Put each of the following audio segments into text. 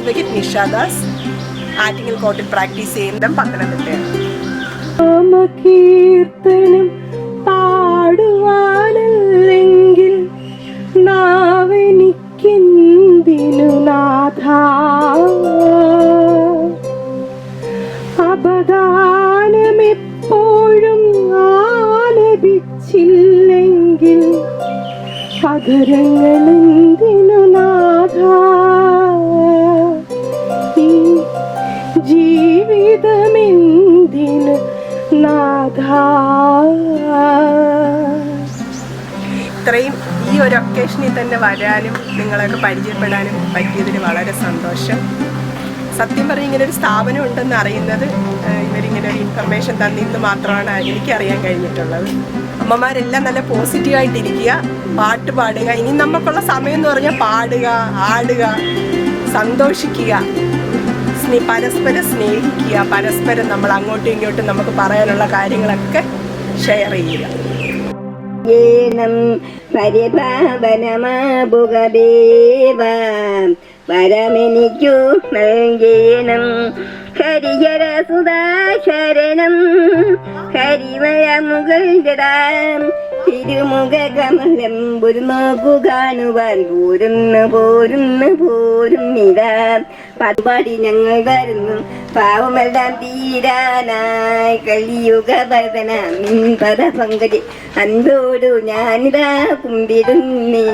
Advocate Nishadas Attingal കോർട്ടിൽ practice ചെയ്യുന്ന പത്തനംതിട്ടയാണ്. കീർത്തനം പാടുവാനല്ലെങ്കിൽ നാവെനിക്കെന്തിനു നാഥ? അപദാനമെപ്പോഴും ആലപിച്ചില്ലെങ്കിൽ പകരങ്ങളെന്തിനു നാഥ? ജീവിതമെന്തിനു നാഥ. ഇത്രയും ഈ ഒരു ഒക്കേഷനിൽ തന്നെ വരാനും നിങ്ങളൊക്കെ പരിചയപ്പെടാനും പറ്റിയതിന് വളരെ സന്തോഷം. സത്യം പറഞ്ഞ് ഇങ്ങനെ ഒരു സ്ഥാപനം ഉണ്ടെന്ന് അറിയുന്നത് ഇവരിങ്ങനെ ഒരു ഇൻഫർമേഷൻ തന്നിന്ന് മാത്രമാണ് എനിക്ക് അറിയാൻ കഴിഞ്ഞിട്ടുള്ളത്. അമ്മമാരെല്ലാം നല്ല പോസിറ്റീവായിട്ടിരിക്കുക പാട്ട് പാടുക. ഇനി നമുക്കുള്ള സമയം എന്ന് പറഞ്ഞാൽ പാടുക ആടുക സന്തോഷിക്കുക. സ്നേ പരസ്പരം സ്നേഹിക്കുക. പരസ്പരം നമ്മൾ അങ്ങോട്ടും ഇങ്ങോട്ടും നമുക്ക് പറയാനുള്ള കാര്യങ്ങളൊക്കെ ഷെയർ ചെയ്യുക. ഏനം പരിപാവനമാബുഗദേവ വരമെനിക്കു നൽകേണം. ഹരിഹര സുധാശരണം ഹരിമയ മുകൾ ജടാം. തിരുമുഖ കമലം ഒരു നോക്കു കാണുവാൻ പോരുന്നു പോരുന്നു പോരുന്നിതാ പതുപാടി ഞങ്ങൾ വരുന്നു. പാവമെല്ലാം തീരാനായി കലിയുഗ ഭരതന. പദ പങ്കജി അൻപോടു ഞാനിതാ കുമ്പിടുന്നേ.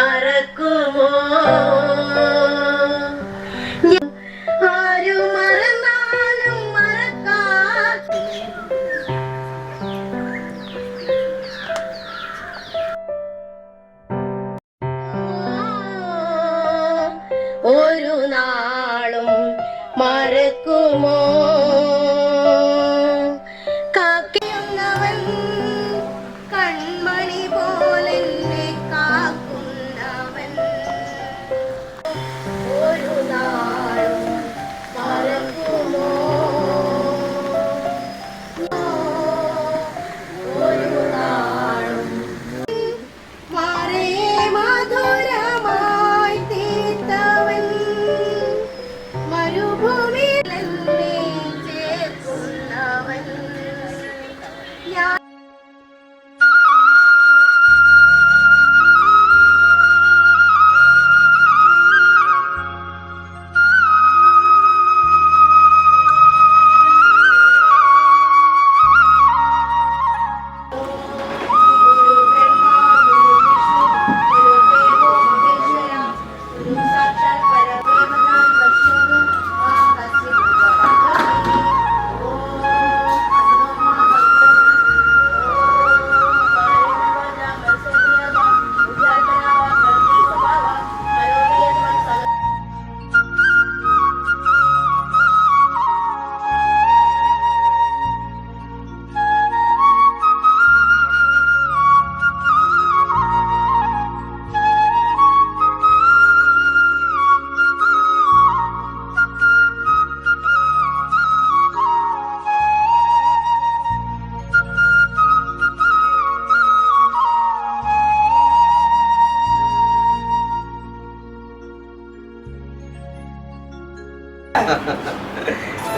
മറക്കുമോ? ഒരു നാളും മറക്കുമോ?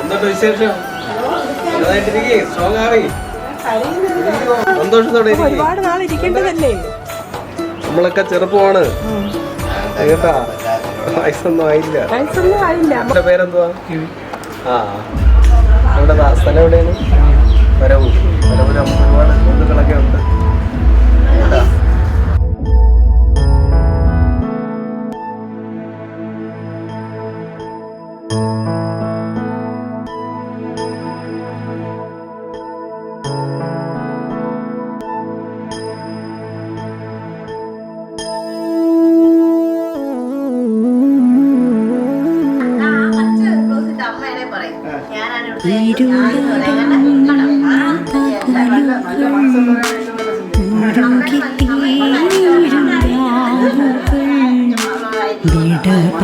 എന്തുണ്ട് വിശേഷം? നല്ലതായിട്ടിരിക്കേ? സ്ട്രോങ് ആവേ സന്തോഷത്തോടെ. ഒരുപാട് നാൾ ഇരിക്കേണ്ടതല്ലേ? നമ്മളൊക്കെ ചെറുപ്പമാണ്. കേട്ടാ? വയസ്സൊന്നും ആയില്ല. വയസ്സൊന്നും ആയില്ല. എന്റെ പേരെന്തുവാ? ആ. നമ്മുടെ ദാ- സ്ഥലം എവിടെയാണ്? വരവൂർ വരവൂർ ഒരുപാട് ബന്ധുക്കളൊക്കെ ഉണ്ട്.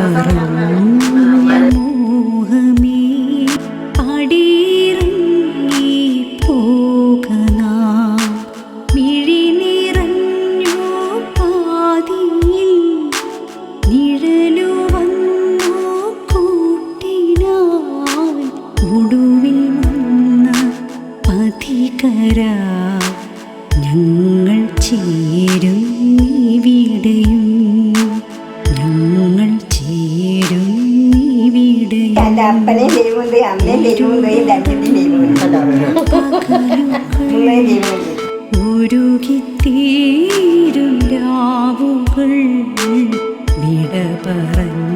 嗯还有 അപ്പനെയും ദൈവമുണ്ട് അമ്മയും ദൈവമുണ്ട് അച്ഛന്റെയും ദൈവമുണ്ട് ദൈവമുണ്ട് ഉരുകിത്തീരും രാവുകൾ പറഞ്ഞു